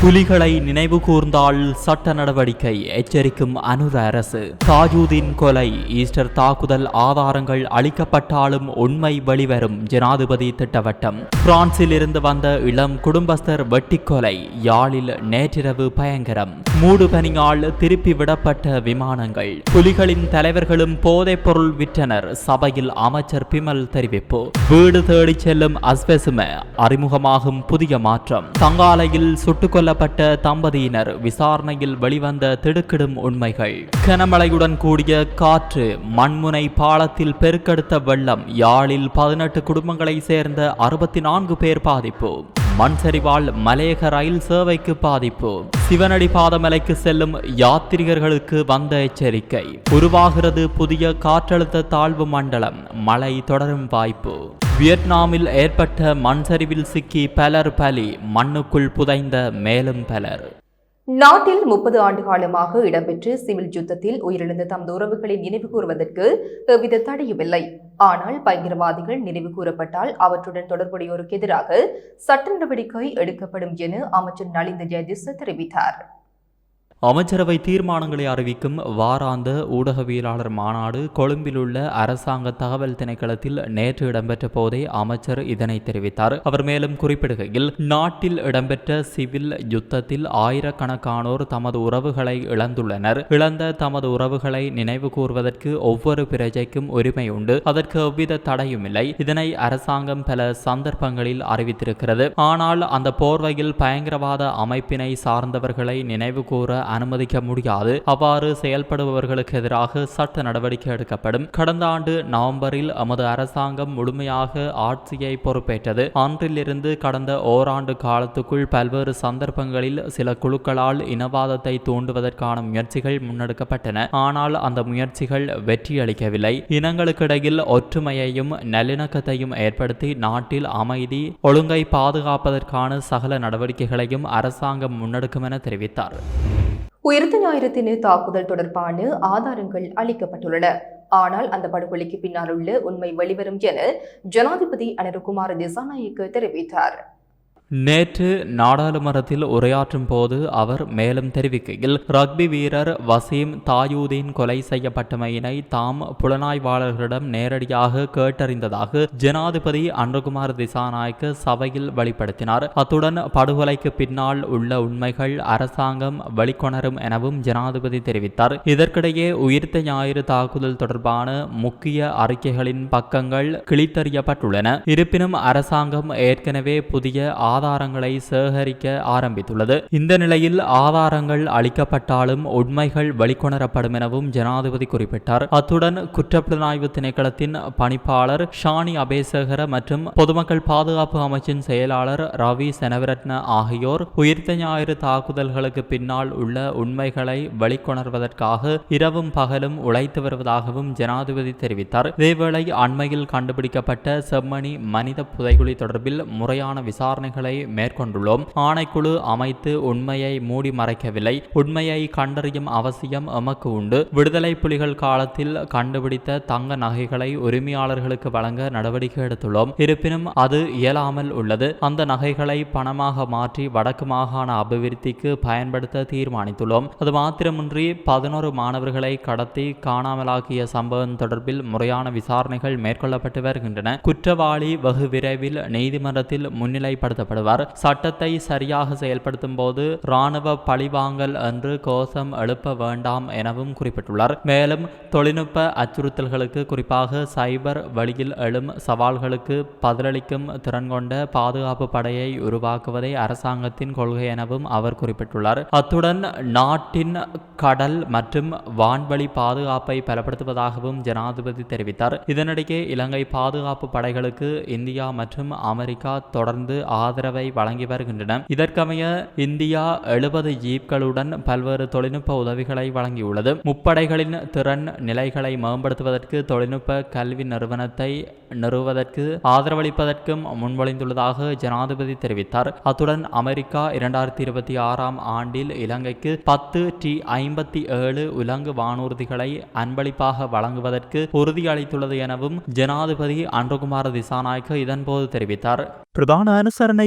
புலிகளை நினைவு கூர்ந்தால் சட்ட நடவடிக்கை எச்சரிக்கும் அனுர அரசு. தாஜூதீன் கொலை ஈஸ்டர் தாக்குதல் ஆதாரங்கள் அளிக்கப்பட்டாலும் உண்மை வெளிவரும் ஜனாதிபதி திட்டவட்டம். பிரான்சில் இருந்து வந்த இளம் குடும்பஸ்தர் வெட்டிக்கொலை யாழில் நேற்றிரவு பயங்கரம். மூடு பனியால் திருப்பி விடப்பட்ட விமானங்கள். புலிகளின் தலைவர்களும் போதைப் பொருள் விற்றனர் சபையில் அமைச்சர் பிமல் தெரிவிப்பு. வீடு தேடிச் செல்லும் அஸ்வெசும அறிமுகமாகும் புதிய மாற்றம். தங்காலையில் சுட்டுக்கொல்ல கொல்லப்பட்ட தம்பதியினர் விசாரணையில் வெளிவந்த திடுக்கிடும் உண்மைகள். கனமழையுடன் கூடிய காற்று மண்முனை பாலத்தில் பெருக்கெடுத்த வெள்ளம் யாழில் பதினெட்டு குடும்பங்களை சேர்ந்த அறுபத்தி நான்கு பேர் பாதிப்பு. மண் சரிவால் மலையக ரயில் சேவைக்கு பாதிப்பு. சிவனடி பாதமலைக்கு செல்லும் யாத்ரிகர்களுக்கு வந்த எச்சரிக்கை. உருவாகிறது புதிய காற்றழுத்த தாழ்வு மண்டலம். மழை தொடரும் வாய்ப்பு. வியட்நாமில் ஏற்பட்ட மண் சரிவில் சிக்கி பலர் பலி. மண்ணுக்குள் புதைந்த மேலும் பலர். நாட்டில் முப்பது ஆண்டு காலமாக இடம்பெற்ற சிவில் யுத்தத்தில் உயிரிழந்த தமது உறவுகளை நினைவு கூறுவதற்கு எவ்வித தடையுமில்லை. ஆனால் பயங்கரவாதிகள் நினைவு கூறப்பட்டால் அவற்றுடன் தொடர்புடையோருக்கு எதிராக சட்ட நடவடிக்கை எடுக்கப்படும் என அமைச்சர் நலிந்த ஜெயதிச தெரிவித்தார். அமைச்சரவை தீர்மானங்களை அறிவிக்கும் வாராந்த ஊடகவியலாளர் மாநாடு கொழும்பில் உள்ள அரசாங்க தகவல் திணைக்களத்தில் நேற்று இடம்பெற்ற போதே அமைச்சர் இதனை தெரிவித்தார். அவர் மேலும் குறிப்பிடுகையில் நாட்டில் இடம்பெற்ற சிவில் யுத்தத்தில் ஆயிரக்கணக்கானோர் தமது உறவுகளை இழந்துள்ளனர். இழந்த தமது உறவுகளை நினைவு கூர்வதற்கு ஒவ்வொரு பிரஜைக்கும் உரிமை உண்டு. அதற்கு எவ்வித தடையுமில்லை இதனை அரசாங்கம் பல சந்தர்ப்பங்களில் அறிவித்திருக்கிறது. ஆனால் அந்த போர்வையில் பயங்கரவாத அமைப்பினை சார்ந்தவர்களை நினைவு கூற அனுமதிக்க முடியாது. அவ்வாறு செயல்படுபவர்களுக்கு எதிராக சட்ட நடவடிக்கை எடுக்கப்படும். கடந்த ஆண்டு நவம்பரில் எமது அரசாங்கம் முழுமையாக ஆட்சியை பொறுப்பேற்றது. அன்றிலிருந்து கடந்த ஓராண்டு காலத்துக்குள் பல்வேறு சந்தர்ப்பங்களில் சில குழுக்களால் இனவாதத்தை தூண்டுவதற்கான முயற்சிகள் முன்னெடுக்கப்பட்டன. ஆனால் அந்த முயற்சிகள் வெற்றியளிக்கவில்லை. இனங்களுக்கிடையில் ஒற்றுமையையும் நல்லிணக்கத்தையும் ஏற்படுத்தி நாட்டில் அமைதி ஒழுங்கை பாதுகாப்பதற்கான சகல நடவடிக்கைகளையும் அரசாங்கம் முன்னெடுக்கும் என தெரிவித்தார். உயிர்த்த ஞாயிறத்தின தாக்குதல் தொடர்பான ஆதாரங்கள் அளிக்கப்பட்டுள்ளன. ஆனால் அந்த படுகொலைக்கு பின்னால் உள்ள உண்மை வெளிவரும் என ஜனாதிபதி அனருகுமார் திசாநாயக்கு தெரிவித்தார். நேற்று நாடாளுமன்றத்தில் உரையாற்றும் போது அவர் மேலும் தெரிவிக்கையில் ரக்பி வீரர் வசீம் தாயூதீன் கொலை செய்யப்பட்டமையினை தாம் புலனாய்வாளர்களிடம் நேரடியாக கேட்டறிந்ததாக ஜனாதிபதி அன்றகுமார் திசாநாயக்க சபையில் வெளிப்படுத்தினார். அத்துடன் படுகொலைக்கு பின்னால் உள்ள உண்மைகள் அரசாங்கம் வெளிக்கொணரும் எனவும் ஜனாதிபதி தெரிவித்தார். இதற்கிடையே உயிர்த்த ஞாயிறு தாக்குதல் தொடர்பான முக்கிய அறிக்கைகளின் பக்கங்கள் கிழித்தறியப்பட்டுள்ளன. இருப்பினும் அரசாங்கம் ஏற்கனவே புதிய ஆதாரங்களை சேகரிக்க ஆரம்பித்துள்ளது. இந்த நிலையில் ஆதாரங்கள் அளிக்கப்பட்டாலும் உண்மைகள் வெளிக்கொணரப்படும் எனவும் ஜனாதிபதி குறிப்பிட்டார். அத்துடன் குற்றப்புலனாய்வு திணைக்களத்தின் பணிப்பாளர் ஷானி அபேசகர மற்றும் பொதுமக்கள் பாதுகாப்பு அமைச்சின் செயலாளர் ரவி செனவரத்ன ஆகியோர் உயிர்த்த ஞாயிறு தாக்குதல்களுக்கு பின்னால் உள்ள உண்மைகளை வெளிக்கொணர்வதற்காக இரவும் பகலும் உழைத்து வருவதாகவும் ஜனாதிபதி தெரிவித்தார். இதேவேளை அண்மையில் கண்டுபிடிக்கப்பட்ட செம்மணி மனித புதைகுழி தொடர்பில் முறையான விசாரணைகளை மேற்கொண்டுள்ளோம். ஆணைக்குழு அமைத்து உண்மையை மூடி மறைக்கவில்லை. உண்மையை கண்டறியும் அவசியம் எமக்கு உண்டு. விடுதலை புலிகள் காலத்தில் கண்டுபிடித்த தங்க நகைகளை உரிமையாளர்களுக்கு வழங்க நடவடிக்கை எடுத்துள்ளோம். இருப்பினும் அது இயலாமல் உள்ளது. அந்த நகைகளை பணமாக மாற்றி வடக்கு மாகாண அபிவிருத்திக்கு பயன்படுத்த தீர்மானித்துள்ளோம். அது மாத்திரமின்றி பதினோரு மாணவர்களை கடத்தி காணாமலாக்கிய சம்பவம் தொடர்பில் முறையான விசாரணைகள் மேற்கொள்ளப்பட்டு வருகின்றன. குற்றவாளி வெகு விரைவில் நீதிமன்றத்தில் முன்னிலைப்படுத்தப்படுவார் சட்டத்தை சரியாக செயல்படுத்தும் போது இராணுவ பழிவாங்கல் என்று கோஷம் எழுப்ப வேண்டாம் எனவும் குறிப்பிட்டுள்ளார். மேலும் தொழில்நுட்ப அச்சுறுத்தல்களுக்கு குறிப்பாக சைபர் வழியில் எழும் சவால்களுக்கு பதிலளிக்கும் திறன் கொண்ட பாதுகாப்பு படையை உருவாக்குவதே அரசாங்கத்தின் கொள்கை எனவும் அவர் குறிப்பிட்டுள்ளார். அத்துடன் நாட்டின் கடல் மற்றும் வான்வழி பாதுகாப்பை பலப்படுத்துவதாகவும் ஜனாதிபதி தெரிவித்தார். இதனிடையே இலங்கை பாதுகாப்பு படைகளுக்கு இந்தியா மற்றும் அமெரிக்கா தொடர்ந்து ஆதரவு ஆதரவை வழங்கி வருகின்றன. இதற்கமைய இந்தியா எழுபது ஜீப்களுடன் பல்வேறு தொழில்நுட்ப உதவிகளை வழங்கியுள்ளது. முப்படைகளின் திறன் நிலைகளை மேம்படுத்துவதற்கு தொழில்நுட்ப கல்வி நிறுவனத்தை நிறுவுவதற்கு ஆதரவளிப்பதற்கும் முன்மொழிந்துள்ளதாக ஜனாதிபதி தெரிவித்தார். அத்துடன் அமெரிக்கா இரண்டாயிரத்தி இருபத்தி ஆறாம் ஆண்டில் இலங்கைக்கு பத்து டி ஐம்பத்தி ஏழு உலங்கு வானூர்திகளை அன்பளிப்பாக வழங்குவதற்கு உறுதியளித்துள்ளது எனவும் ஜனாதிபதி அன்றுகுமார திசாநாயக்க இதன்போது தெரிவித்தார். பிரதான அனுசரணை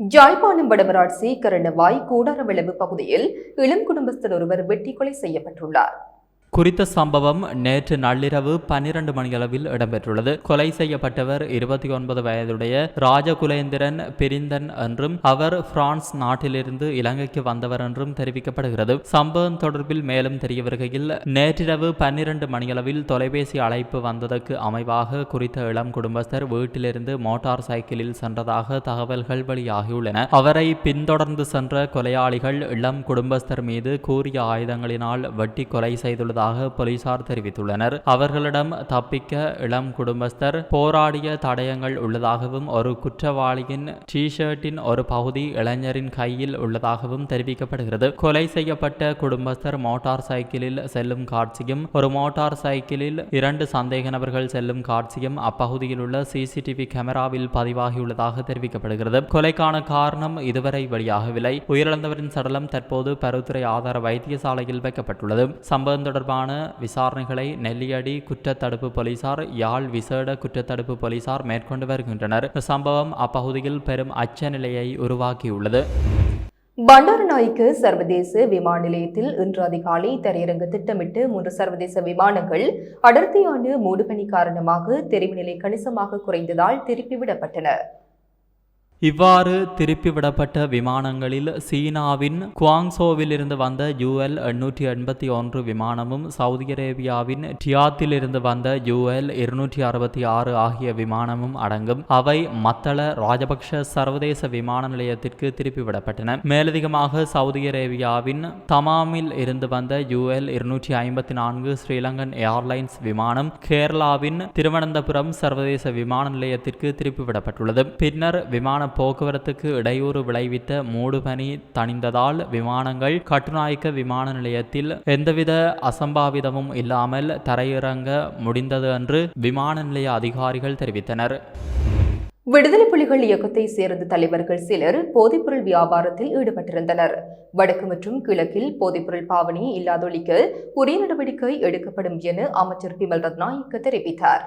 யாழ்ப்பாணம் வடமராட்சி கரணவாய் கூடார விளம்பு பகுதியில் இளம் குடும்பஸ்தர் ஒருவர் வெட்டி கொலை செய்யப்பட்டுள்ளார். குறித்த சம்பவம் நேற்று நள்ளிரவு பன்னிரண்டு மணியளவில் இடம்பெற்றுள்ளது. கொலை செய்யப்பட்டவர் இருபத்தி ஒன்பது வயதுடைய ராஜகுலேந்திரன் பிரிந்தன் என்றும் அவர் பிரான்ஸ் நாட்டிலிருந்து இலங்கைக்கு வந்தவர் என்றும் தெரிவிக்கப்படுகிறது. சம்பவம் தொடர்பில் மேலும் தெரிய வருகையில் நேற்றிரவு பன்னிரண்டு மணியளவில் தொலைபேசி அழைப்பு வந்ததற்கு அமைவாக குறித்த இளம் குடும்பஸ்தர் வீட்டிலிருந்து மோட்டார் சைக்கிளில் சென்றதாக தகவல்கள் வெளியாகியுள்ளன. அவரை பின்தொடர்ந்து சென்ற கொலையாளிகள் இளம் குடும்பஸ்தர் மீது கூறிய ஆயுதங்களினால் வெட்டி கொலை செய்துள்ளதாக போலீசார் தெரிவித்துள்ளனர். அவர்களிடம் தப்பிக்க இளம் குடும்பஸ்தர் போராடிய தடயங்கள் உள்ளதாகவும் ஒரு குற்றவாளியின் டிஷர்ட்டின் ஒரு பகுதி இளைஞரின் கையில் உள்ளதாகவும் தெரிவிக்கப்படுகிறது. கொலை செய்யப்பட்ட குடும்பஸ்தர் மோட்டார் சைக்கிளில் செல்லும் காட்சியும் ஒரு மோட்டார் சைக்கிளில் இரண்டு சந்தேக நபர்கள் செல்லும் காட்சியும் அப்பகுதியில் உள்ள சிசிடிவி கேமராவில் பதிவாகியுள்ளதாக தெரிவிக்கப்படுகிறது. கொலைக்கான காரணம் இதுவரை வெளியாகவில்லை. உயிரிழந்தவரின் சடலம் தற்போது பருத்துறை ஆதார வைத்தியசாலையில் வைக்கப்பட்டுள்ளது. சம்பவம் தொடர்பான விசாரணைகளை நெல்லியடி குற்றத்தடுப்பு போலீசார் யாழ் விசேட குற்றத்தடுப்பு போலீசார் மேற்கொண்டு வருகின்றனர். இந்த சம்பவம் அப்பகுதியில் பெரும் அச்ச நிலையை உருவாக்கியுள்ளது. பண்டாரநாய்க்கு சர்வதேச விமான நிலையத்தில் இன்று அதிகாலை தரையிறங்க திட்டமிட்டு மூன்று சர்வதேச விமானங்கள் அடர்த்தியான மூடுபனி காரணமாக தெரிவுநிலை கணிசமாக குறைந்ததால் திருப்பிவிடப்பட்டன இவ்வாறு திருப்பிவிடப்பட்ட விமானங்களில் சீனாவின் குவாங்சோவிலிருந்து வந்த யூஎல் எண்ணூற்றி எண்பத்தி ஒன்று விமானமும் சவுதி அரேபியாவின் டியாத்தில் இருந்து வந்த யூஎல் இருநூற்றி அறுபத்தி ஆறு ஆகிய விமானமும் அடங்கும். அவை மத்தள ராஜபக்ஷ சர்வதேச விமான நிலையத்திற்கு திருப்பிவிடப்பட்டன. மேலதிகமாக சவுதி அரேபியாவின் தமாமில் இருந்து வந்த யூஎல் இருநூற்றி ஐம்பத்தி நான்கு ஸ்ரீலங்கன் ஏர்லைன்ஸ் விமானம் கேரளாவின் திருவனந்தபுரம் சர்வதேச விமான நிலையத்திற்கு திருப்பிவிடப்பட்டுள்ளது. பின்னர் விமான போக்குவரத்துக்கு இடையூறு விளைவித்த மூடுபனி தணிந்ததால் விமானங்கள் கட்டுநாயக்க விமான நிலையத்தில் எந்தவித அசம்பாவிதமும் இல்லாமல் தரையிறங்க முடிந்தது என்று விமான நிலைய அதிகாரிகள் தெரிவித்தனர். விடுதலை புலிகள் இயக்கத்தை சேர்ந்த தலைவர்கள் சிலர் போதைப்பொருள் வியாபாரத்தில் ஈடுபட்டிருந்தனர். வடக்கு மற்றும் கிழக்கில் போதைப்பொருள் பாவனையை இல்லாதொழிக்க உரிய நடவடிக்கை எடுக்கப்படும் என அமைச்சர் பிமல் ரத்நாயக்க தெரிவித்தார்.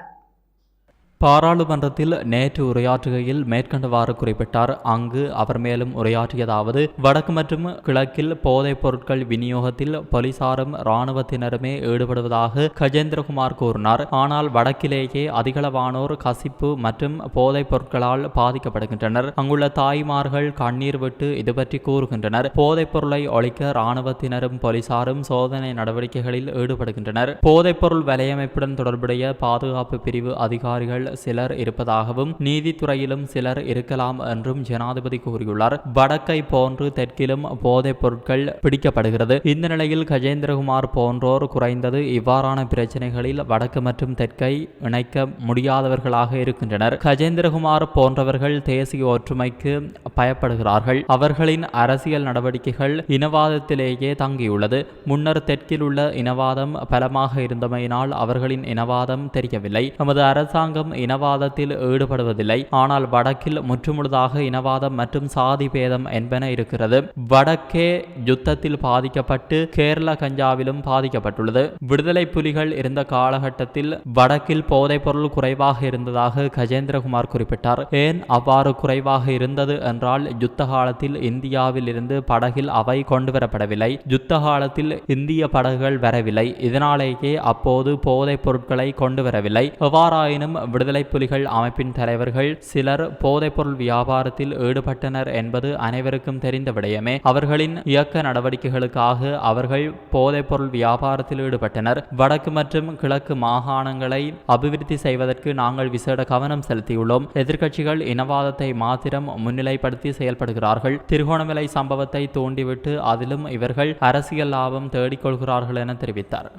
பாராளுமன்றத்தில் நேற்று உரையாற்றுகையில் மேற்கண்டவாறு குறிப்பிட்டார். அங்கு அவர் மேலும் உரையாற்றியதாவது வடக்கு மற்றும் கிழக்கில் போதைப் பொருட்கள் விநியோகத்தில் போலீசாரும் இராணுவத்தினருமே ஈடுபடுவதாக கஜேந்திரகுமார் கூறினார். ஆனால் வடக்கிலேயே அதிகளவானோர் கசிப்பு மற்றும் போதைப் பொருட்களால் பாதிக்கப்படுகின்றனர். அங்குள்ள தாய்மார்கள் கண்ணீர் விட்டு இது பற்றி கூறுகின்றனர். போதைப் பொருளை ஒழிக்க இராணுவத்தினரும் போலீசாரும் சோதனை நடவடிக்கைகளில் ஈடுபடுகின்றனர். போதைப் பொருள் வலையமைப்புடன் தொடர்புடைய பாதுகாப்பு பிரிவு அதிகாரிகள் சிலர் இருப்பதாகவும் நீதித்துறையிலும் சிலர் இருக்கலாம் என்றும் ஜனாதிபதி கூறியுள்ளார். வடக்கை போன்று தெற்கிலும் போதைப் பொருட்கள் பிடிக்கப்படுகிறது. இந்த நிலையில் கஜேந்திரகுமார் போன்றோர் குறைந்தது இவ்வாறான பிரச்சனைகளில் வடக்கு மற்றும் தெற்கை இணைக்க முடியாதவர்களாக இருக்கின்றனர். கஜேந்திரகுமார் போன்றவர்கள் தேசிய ஒற்றுமைக்கு பயப்படுகிறார்கள். அவர்களின் அரசியல் நடவடிக்கைகள் இனவாதத்திலேயே தங்கியுள்ளது. முன்னர் தெற்கில் உள்ள இனவாதம் பலமாக இருந்தமையினால் அவர்களின் இனவாதம் தெரியவில்லை. நமது அரசாங்கம் இனவாதத்தில் ஈடுபடுவதில்லை. ஆனால் வடக்கில் முற்றுமுழுதாக இனவாதம் மற்றும் சாதி பேதம் என்பன இருக்கிறது. வடக்கே யுத்தத்தில் பாதிக்கப்பட்டு கேரள கஞ்சாவிலும் பாதிக்கப்பட்டுள்ளது. விடுதலை புலிகள் இருந்த காலகட்டத்தில் வடக்கில் போதைப்பொருள் குறைவாக இருந்ததாக கஜேந்திரகுமார் குறிப்பிட்டார். ஏன் அவ்வாறு குறைவாக இருந்தது என்றால் யுத்த காலத்தில் இந்தியாவில் இருந்து படகில் அவை கொண்டு வரப்படவில்லை. யுத்த காலத்தில் இந்திய படகுகள் வரவில்லை. இதனாலேயே அப்போது போதைப் பொருட்களை கொண்டு வரவில்லை. எவ்வாறாயினும் விடுதலை விடுதலை புலிகள் அமைப்பின் தலைவர்கள் சிலர் போதைப்பொருள் வியாபாரத்தில் ஈடுபட்டனர் என்பது அனைவருக்கும் தெரிந்த விடயமே. அவர்களின் இயக்க நடவடிக்கைகளுக்காக அவர்கள் போதைப்பொருள் வியாபாரத்தில் ஈடுபட்டனர். வடக்கு மற்றும் கிழக்கு மாகாணங்களை அபிவிருத்தி செய்வதற்கு நாங்கள் விசேட கவனம் செலுத்தியுள்ளோம். எதிர்க்கட்சிகள் இனவாதத்தை மாத்திரம் முன்னிலைப்படுத்தி செயல்படுகிறார்கள். திருகோணமலை சம்பவத்தை தூண்டிவிட்டு அதிலும் இவர்கள் அரசியல் லாபம் தேடிக்கொள்கிறார்கள் என தெரிவித்தார்.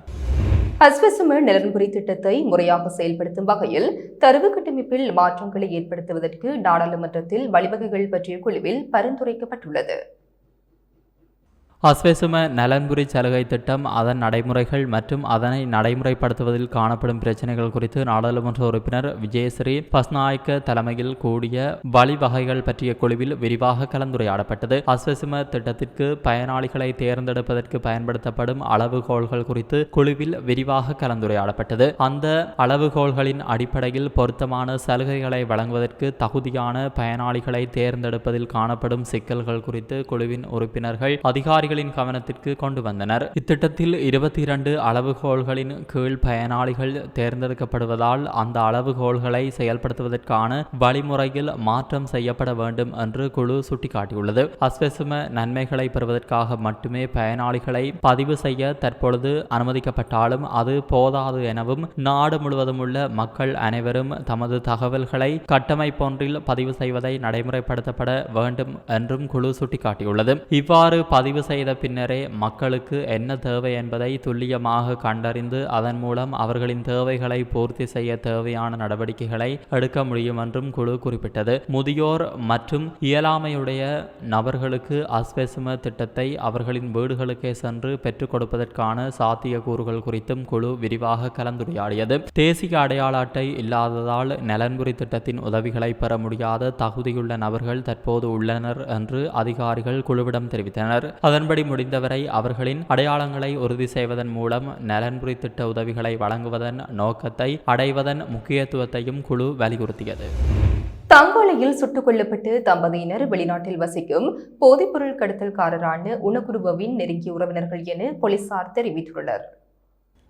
அஸ்வசும நலன்புரி திட்டத்தை முறையாக செயல்படுத்தும் வகையில் தரவு கட்டமைப்பில் மாற்றங்களை ஏற்படுத்துவதற்கு நாடாளுமன்றத்தில் வழிவகைகள் பற்றிய குழுவில் பரிந்துரைக்கப்பட்டுள்ளது. அஸ்வெசும நலன்புரி சலுகை திட்டம் அதன் நடைமுறைகள் மற்றும் அதனை நடைமுறைப்படுத்துவதில் காணப்படும் பிரச்சனைகள் குறித்து நாடாளுமன்ற உறுப்பினர் விஜயஸ்ரீ பஸ்நாயக்க தலைமையில் கூடிய வழிவகைகள் பற்றிய குழுவில் விரிவாக கலந்துரையாடப்பட்டது. அஸ்வசும திட்டத்திற்கு பயனாளிகளை தேர்ந்தெடுப்பதற்கு பயன்படுத்தப்படும் அளவுகோல்கள் குறித்து குழுவில் விரிவாக கலந்துரையாடப்பட்டது. அந்த அளவுகோல்களின் அடிப்படையில் பொருத்தமான சலுகைகளை வழங்குவதற்கு தகுதியான பயனாளிகளை தேர்ந்தெடுப்பதில் காணப்படும் சிக்கல்கள் குறித்து குழுவின் உறுப்பினர்கள் அதிகாரிகள் பயனாளிகளின் கவனத்திற்கு கொண்டு வந்தனர். இத்திட்டத்தில் இருபத்தி இரண்டு அளவுகோள்களின் கீழ் பயனாளிகள் தேர்ந்தெடுக்கப்படுவதால் அந்த அளவுகோள்களை செயல்படுத்துவதற்கான வழிமுறையில் மாற்றம் செய்யப்பட வேண்டும் என்று குழு சுட்டிக்காட்டியுள்ளது. அஸ்வெசும நன்மைகளை பெறுவதற்காக மட்டுமே பயனாளிகளை பதிவு செய்ய தற்பொழுது அனுமதிக்கப்பட்டாலும் அது போதாது எனவும் நாடு முழுவதும் உள்ள மக்கள் அனைவரும் தமது தகவல்களை கட்டமைப்பொன்றில் பதிவு செய்வதை நடைமுறைப்படுத்தப்பட வேண்டும் என்றும் குழு சுட்டிக்காட்டியுள்ளது. இவ்வாறு பதிவு செய்த பின்னரே மக்களுக்கு என்ன தேவை என்பதை துல்லியமாக கண்டறிந்து அதன் மூலம் அவர்களின் தேவைகளை பூர்த்தி செய்ய தேவையான நடவடிக்கைகளை எடுக்க முடியும் என்றும் குழு குறிப்பிட்டது. முதியோர் மற்றும் இயலாமையுடைய நபர்களுக்கு அஸ்வெசும திட்டத்தை அவர்களின் வீடுகளுக்கே சென்று பெற்றுக் கொடுப்பதற்கான சாத்தியக்கூறுகள் குறித்தும் குழு விரிவாக கலந்துரையாடியது. தேசிய அடையாள அட்டை இல்லாததால் நலன்புரி திட்டத்தின் உதவிகளை பெற முடியாத தகுதியுள்ள நபர்கள் தற்போது உள்ளனர் என்று அதிகாரிகள் குழுவிடம் தெரிவித்தனர். அதன்படி முடிந்தவரை அவர்களின் அடையாளங்களை உறுதி செய்வதன் மூலம் நலன்புரி திட்ட உதவிகளை வழங்குவதன் நோக்கத்தை அடைவதன் முக்கியத்துவத்தையும் குழு வலியுறுத்தியது. தங்கோலையில் சுட்டுக் கொல்லப்பட்டு தம்பதியினர் வெளிநாட்டில் வசிக்கும் போதைப்பொருள் கடத்தல்காரரான உணகுருவவின் நெருங்கிய உறவினர்கள் என போலீசார் தெரிவித்துள்ளனர்.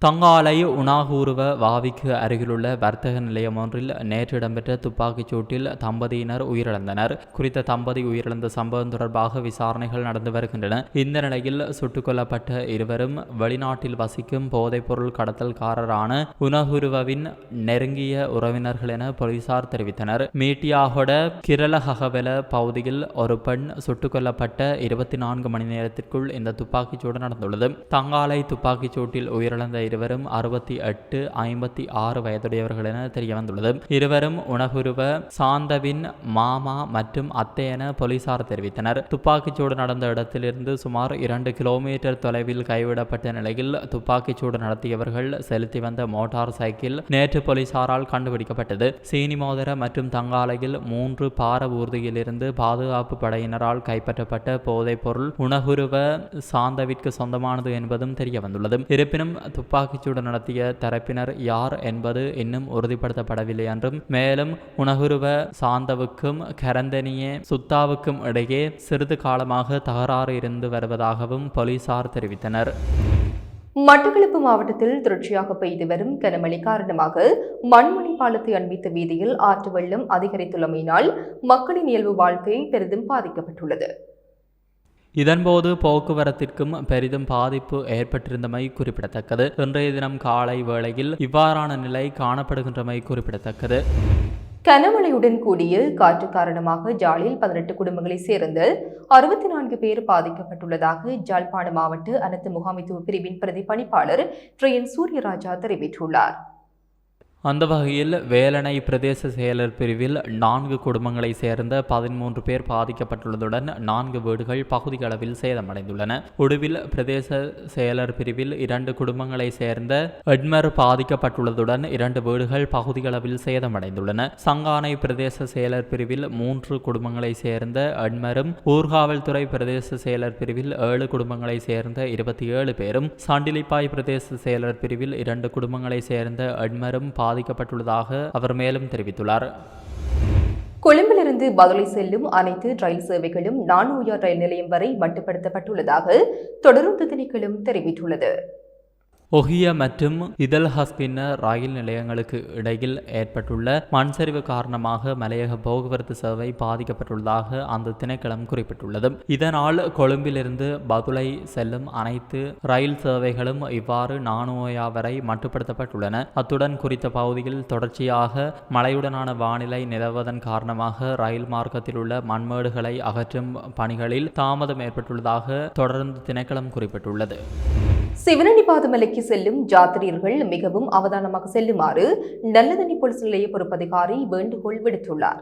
தங்காலை உணாகூருவ வாவிக்கு அருகிலுள்ள வர்த்தக நிலையம் ஒன்றில் நேற்று இடம்பெற்ற துப்பாக்கிச் சூட்டில் தம்பதியினர் உயிரிழந்தனர். குறித்த தம்பதி உயிரிழந்த சம்பவம் தொடர்பாக விசாரணைகள் நடந்து வருகின்றன. இந்த நிலையில் சுட்டுக் கொல்லப்பட்ட இருவரும் வெளிநாட்டில் வசிக்கும் போதைப்பொருள் கடத்தல்காரரான உணகுருவவின் நெருங்கிய உறவினர்கள் என போலீசார் தெரிவித்தனர். மீட்டியாகொட கிரலஹகவெல பகுதியில் ஒரு பெண் சுட்டுக் கொல்லப்பட்ட இருபத்தி நான்கு மணி நேரத்திற்குள் இந்த துப்பாக்கிச் சூடு நடந்துள்ளது. தங்காலை துப்பாக்கிச் சூட்டில் உயிரிழந்த இருவரும் அறுபத்தி எட்டு ஐம்பத்தி ஆறு வயதுடையவர்கள் என தெரிய வந்துள்ளது இருவரும் உணகுருவ சாந்தவின் மாமா மற்றும் அத்தை என போலீசார் தெரிவித்தனர். துப்பாக்கிச்சூடு நடந்த இடத்திலிருந்து சுமார் இரண்டு கிலோமீட்டர் தொலைவில் கைவிடப்பட்ட நிலையில் துப்பாக்கிச்சூடு நடத்தியவர்கள் செலுத்தி வந்த மோட்டார் சைக்கிள் நேற்று போலீசாரால் கண்டுபிடிக்கப்பட்டது. சீனிமோதர மற்றும் தங்காலையில் மூன்று பார ஊர்தியிலிருந்து பாதுகாப்பு படையினரால் கைப்பற்றப்பட்ட போதைப் பொருள் உணகுருவ சாந்தவிற்கு சொந்தமானது என்பதும் தெரிய வந்துள்ளது இருப்பினும் துப்பாக்கிச்சூடு நடத்திய தரப்பினர் யார் என்பது இன்னும் உறுதிப்படுத்தப்படவில்லை என்றும் மேலும் உணகுருவ சாந்தவுக்கும் கரந்தனியே சுத்தாவுக்கும் இடையே சிறிது காலமாக தகராறு இருந்து வருவதாகவும் போலீசார் தெரிவித்தனர். மட்டக்களப்பு மாவட்டத்தில் தொடர்ச்சியாக பெய்து வரும் கனமழை காரணமாக மண்மணி பாலத்தை அண்மித்த வீதியில் ஆற்று வெள்ளம் அதிகரித்துள்ளமையினால் மக்களின் இயல்பு வாழ்க்கை பெரிதும் பாதிக்கப்பட்டுள்ளது. இதன்போது போக்குவரத்திற்கும் பெரிதும் பாதிப்பு ஏற்பட்டிருந்தமை குறிப்பிடத்தக்கது. இன்றைய தினம் காலை வேளையில் இவ்வாறான நிலை காணப்படுகின்றமை குறிப்பிடத்தக்கது. கனமழையுடன் கூடிய காற்று காரணமாக ஜாலில் பதினெட்டு குடும்பங்களைச் சேர்ந்த அறுபத்தி நான்கு பேர் பாதிக்கப்பட்டுள்ளதாக ஜாழ்ப்பாண மாவட்ட அனைத்து முகாமைத்துவ பிரிவின் பிரதி பணிப்பாளர் ட்ரெயின் சூரியராஜா தெரிவித்துள்ளார். அந்த வகையில் வேலணை பிரதேச செயலர் பிரிவில் நான்கு குடும்பங்களைச் சேர்ந்த பதிமூன்று பேர் பாதிக்கப்பட்டுள்ளதுடன் நான்கு வீடுகள் பகுதியளவில் சேதமடைந்துள்ளன. உடுவில் பிரதேச செயலர் பிரிவில் இரண்டு குடும்பங்களைச் சேர்ந்த எட்மர் பாதிக்கப்பட்டுள்ளதுடன் இரண்டு வீடுகள் பகுதியளவில் சேதமடைந்துள்ளன. சங்கானை பிரதேச செயலர் பிரிவில் மூன்று குடும்பங்களைச் சேர்ந்த எட்மரும் ஊர்காவல்துறை பிரதேச செயலர் பிரிவில் ஏழு குடும்பங்களைச் சேர்ந்த இருபத்தி ஏழு பேரும் சண்டிலிப்பாய் பிரதேச செயலர் பிரிவில் இரண்டு குடும்பங்களைச் சேர்ந்த எட்மரும் பாதிக்கப்பட்டுள்ளதாக அவர் மேலும் தெரிவித்துள்ளார். கொழும்பிலிருந்து பதுளை செல்லும் அனைத்து ரயில் சேவைகளும் நானூயா ரயில் நிலையம் வரை மட்டுப்படுத்தப்பட்டுள்ளதாக தொடருந்து திணைக்களும் தெரிவித்துள்ளது. ஒஹிய மற்றும் இதல் ஹஸ்கின்ன ரயில் நிலையங்களுக்கு இடையில் ஏற்பட்டுள்ள மண் சரிவு காரணமாக மலையக போக்குவரத்து சேவை பாதிக்கப்பட்டுள்ளதாக அந்த திணைக்களம் குறிப்பிட்டுள்ளது. இதனால் கொழும்பிலிருந்து பதுளை செல்லும் அனைத்து ரயில் சேவைகளும் இவ்வாறு நானோயா வரை மட்டுப்படுத்தப்பட்டுள்ளன. அத்துடன் குறித்த பகுதியில் தொடர்ச்சியாக மழையுடனான வானிலை நிலவுவதன் காரணமாக ரயில் மார்க்கத்தில் உள்ள மண்மேடுகளை அகற்றும் பணிகளில் தாமதம் ஏற்பட்டுள்ளதாக தொடர்ந்து திணைக்களம் குறிப்பிட்டுள்ளது. சிவனடி பாதமலைக்கு செல்லும் ஜாத்திரியர்கள் மிகவும் அவதானமாக செல்லுமாறு நல்லதனி போலீஸ் நிலைய பொறுப்பதிகாரி வேண்டுகோள் விடுத்துள்ளார்.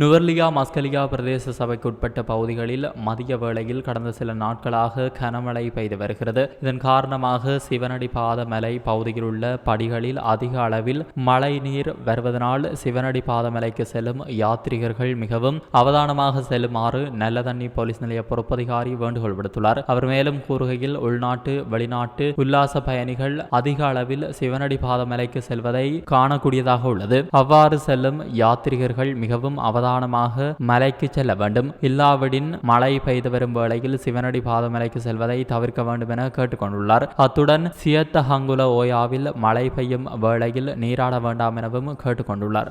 நுவர்லியா மஸ்கலியா பிரதேச சபைக்குட்பட்ட பகுதிகளில் மதிய வேளையில் கடந்த சில நாட்களாக கனமழை பெய்து வருகிறது. இதன் காரணமாக சிவனடி பாதமலை பகுதியில் உள்ள படிகளில் அதிக அளவில் மழை நீர் வருவதனால் சிவனடி பாதமலைக்கு செல்லும் யாத்ரிகர்கள் மிகவும் அவதானமாக செல்லுமாறு நல்லதண்ணி போலீஸ் நிலைய பொறுப்பதிகாரி வேண்டுகோள் விடுத்துள்ளார். அவர் மேலும் கூறுகையில் உள்நாட்டு வெளிநாட்டு உல்லாச பயணிகள் அதிக அளவில் சிவனடி பாதமலைக்கு செல்வதை காணக்கூடியதாக உள்ளது. அவ்வாறு செல்லும் யாத்ரிகர்கள் மிகவும் அவதானமாக மலைக்கு செல்ல வேண்டும். இல்லாவிடின் மழை பெய்து வரும் வேளையில் சிவனடி பாதமலைக்கு செல்வதை தவிர்க்க வேண்டும் என கேட்டுக்கொண்டுள்ளார். அத்துடன் சியத்த ஹங்குல ஓயாவில் மழை பெய்யும் வேளையில் நீராட வேண்டாம் எனவும் கேட்டுக்கொண்டுள்ளார்.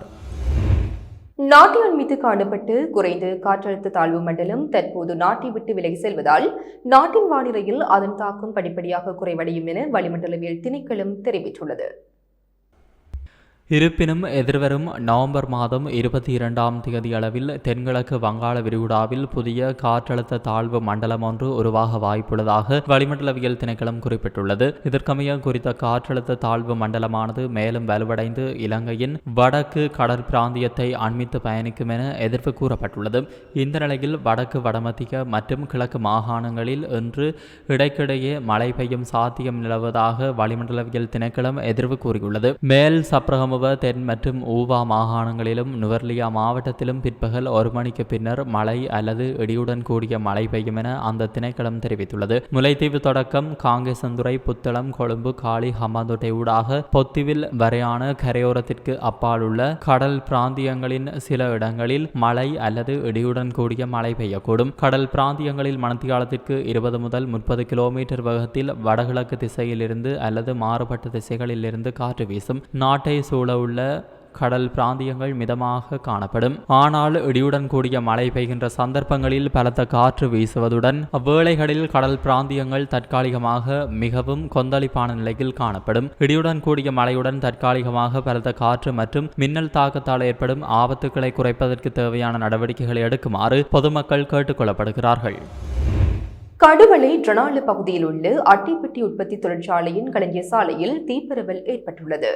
நாட்டியான் மீது காணப்பட்டு குறைந்த காற்றழுத்த தாழ்வு மண்டலம் தற்போது நாட்டை விட்டு விலகி செல்வதால் நாட்டின் வானிலையில் அதன் தாக்கம் படிப்படியாக குறைவடையும் என வளிமண்டலவியல் திணைக்களம் தெரிவித்துள்ளது. இருப்பினும் எதிர்வரும் நவம்பர் மாதம் இருபத்தி இரண்டாம் தேதி அளவில் தென்கிழக்கு வங்காள விரிகுடாவில் புதிய காற்றழுத்த தாழ்வு மண்டலம் ஒன்று உருவாக வாய்ப்புள்ளதாக வளிமண்டலவியல் திணைக்களம் குறிப்பிட்டுள்ளது. இதற்கமைய குறித்த காற்றழுத்த தாழ்வு மண்டலமானது மேலும் வலுவடைந்து இலங்கையின் வடக்கு கடற்பிராந்தியத்தை அண்மித்து பயணிக்கும் என எதிர்ப்பு கூறப்பட்டுள்ளது. இந்த நிலையில் வடக்கு வடமத்திய மற்றும் கிழக்கு மாகாணங்களில் இன்று இடைக்கிடையே மழை பெய்யும் சாத்தியம் நிலவுவதாக வளிமண்டலவியல் திணைக்களம் எதிர்வு கூறியுள்ளது. மேல் சப்ரகமுவ தென் மற்றும் ஊவா மாகாணங்களிலும் நுவர்லியா மாவட்டத்திலும் பிற்பகல் ஒரு மணிக்கு பின்னர் மழை அல்லது இடியுடன் கூடிய மழை பெய்யும் என அந்த திணைக்களம் தெரிவித்துள்ளது. முல்லைத்தீவு தொடக்கம் காங்கேசந்துறை புத்தளம் கொழும்பு காளி ஹம்பாந்தோட்டை ஊடாக பொத்திவில் வரையான கரையோரத்திற்கு அப்பால் உள்ள கடல் பிராந்தியங்களின் சில இடங்களில் மழை அல்லது இடியுடன் கூடிய மழை பெய்யக்கூடும். கடல் பிராந்தியங்களில் மணத்தியாலத்திற்கு இருபது முதல் முப்பது கிலோமீட்டர் வேகத்தில் வடகிழக்கு திசையிலிருந்து அல்லது மாறுபட்ட திசைகளிலிருந்து காற்று வீசும். நாட்டை சூழ உள்ள கடல் பிராந்தியங்கள் மிதமாக காணப்படும். ஆனால் இடியுடன் கூடிய மழை பெய்கின்ற சந்தர்ப்பங்களில் பலத்த காற்று வீசுவதுடன் அவ்வேளைகளில் கடல் பிராந்தியங்கள் தற்காலிகமாக மிகவும் கொந்தளிப்பான நிலையில் காணப்படும். இடியுடன் கூடிய மழையுடன் தற்காலிகமாக பலத்த காற்று மற்றும் மின்னல் தாக்கத்தால் ஏற்படும் ஆபத்துக்களை குறைப்பதற்கு தேவையான நடவடிக்கைகளை எடுக்குமாறு பொதுமக்கள் கேட்டுக்கொள்ளப்படுகிறார்கள். கடுவளை ஜனாலு பகுதியில் உள்ள அட்டைப்பட்டி உற்பத்தி தொழிற்சாலையின் கலைஞர் சாலையில் தீப்பரவல் ஏற்பட்டுள்ளது.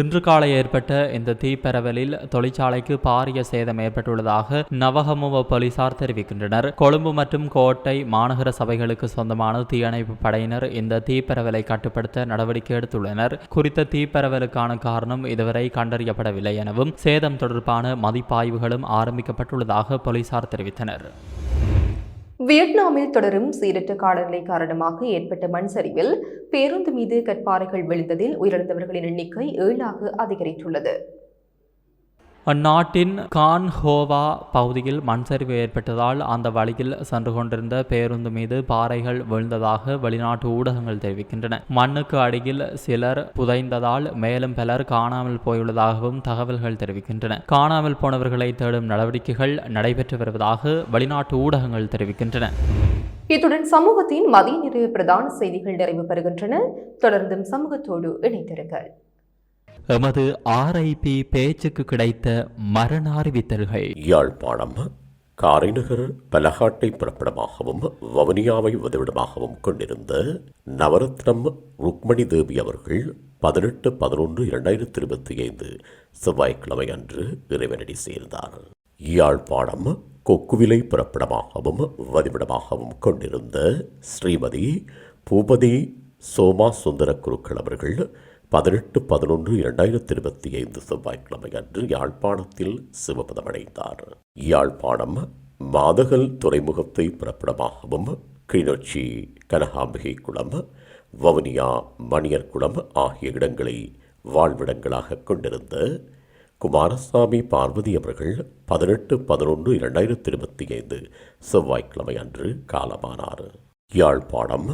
இன்று காலை ஏற்பட்ட இந்த தீப்பரவலில் தொழிற்சாலைக்கு பாரிய சேதம் ஏற்பட்டுள்ளதாக நவகமுவ போலீசார் தெரிவிக்கின்றனர். கொழும்பு மற்றும் கோட்டை மாநகர சபைகளுக்கு சொந்தமான தீயணைப்பு படையினர் இந்த தீப்பரவலை கட்டுப்படுத்த நடவடிக்கை எடுத்துள்ளனர். குறித்த தீப்பரவலுக்கான காரணம் இதுவரை கண்டறியப்படவில்லை எனவும் சேதம் தொடர்பான மதிப்பாய்வுகளும் ஆரம்பிக்கப்பட்டுள்ளதாக போலீசார் தெரிவித்தனர். வியட்நாமில் தொடரும் சீரற்ற காலநிலை காரணமாக ஏற்பட்ட மண் சரிவில் பேருந்து மீது கற்பாறைகள் விழுந்ததில் உயிரிழந்தவர்களின் எண்ணிக்கை ஏழாக அதிகரித்துள்ளது. அந்நாட்டின் கான்ஹோவா பகுதியில் மண் சரிவு ஏற்பட்டதால் அந்த வழியில் சென்று கொண்டிருந்த பேருந்து மீது பாறைகள் விழுந்ததாக வெளிநாட்டு ஊடகங்கள் தெரிவிக்கின்றன. மண்ணுக்கு அடியில் சிலர் புதைந்ததால் மேலும் பலர் காணாமல் போயுள்ளதாகவும் தகவல்கள் தெரிவிக்கின்றன. காணாமல் போனவர்களை தேடும் நடவடிக்கைகள் நடைபெற்று வருவதாக வெளிநாட்டு ஊடகங்கள் தெரிவிக்கின்றன. இத்துடன் சமூகத்தின் மதிய நிறை பிரதான செய்திகள் நிறைவு பெறுகின்றன. தொடர்ந்தும் சமூகத்தோடு இணைந்திருங்கள். எமது ஆர்ஐபி பேச்சுக்கு கிடைத்த மரண அறிவித்தல்கள் யாழ்ப்பாணம் காரைநகர் பலகாட்டை பிறப்பிடமாகவும் வவுனியாவை உதவிடமாகவும் கொண்டிருந்த நவரத்னம் ருக்மணி தேவி அவர்கள் பதினெட்டு பதினொன்று இரண்டாயிரத்தி இருபத்தி ஐந்து செவ்வாய்க்கிழமை அன்று இறைவனடி சேர்ந்தார். யாழ்ப்பாணம் கொக்குவிலை பிறப்பிடமாகவும் வதிவிடமாகவும் கொண்டிருந்த ஸ்ரீமதி பூபதி சோமா சுந்தர குருக்கள் அவர்கள் பதினெட்டு பதினொன்று இரண்டாயிரத்தி இருபத்தி ஐந்து செவ்வாய்க்கிழமை அன்று யாழ்ப்பாணத்தில் சிவபதமடைந்தார். யாழ்ப்பாணம் மாதகல் துறைமுகத்தை பிறப்பிடமாகவும் கிளிநொச்சி கனகாம்பிகை குளம் வவுனியா மணியர் குளம் ஆகிய இடங்களை வாழ்விடங்களாக கொண்டிருந்த குமாரசாமி பார்வதி அவர்கள் பதினெட்டு பதினொன்று இரண்டாயிரத்தி இருபத்தி ஐந்து செவ்வாய்க்கிழமை அன்று காலமானார். யாழ்ப்பாணம்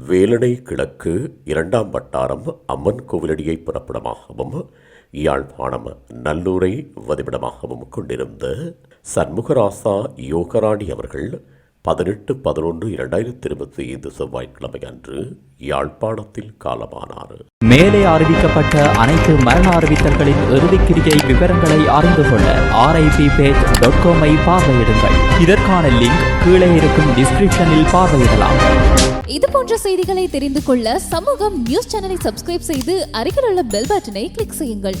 வேலணை கிழக்கு இரண்டாம் வட்டாரம் அம்மன் கோவிலடியை புறப்படமாகவும் யாழ்ப்பாணம் நல்லூரை வதிவிடமாகவும் கொண்டிருந்த சண்முகராசா யோகராணி அவர்கள் பதினெட்டு பதினொன்று இரண்டாயிரத்தி இருபத்தி ஐந்து செவ்வாய்க்கிழமை அன்று யாழ்ப்பாணத்தில் காலமானார். மேலே அறிவிக்கப்பட்ட அனைத்து மரண அறிவித்தல்களின் இறுதிக்கிரியை விவரங்களை அறிந்து கொள்ள ஆர்ஐபி பேஜ் டாட் காமை பார்வையிடுங்கள். இதற்கான லிங்க் கீழே இருக்கும் டிஸ்கிரிப்ஷனில் பார்வையிடலாம். இது போன்ற செய்திகளை தெரிந்து கொள்ள சமூகம் நியூஸ் சேனலை சப்ஸ்கிரைப் செய்து அருகில் உள்ள பெல் பட்டனை கிளிக் செய்யுங்கள்.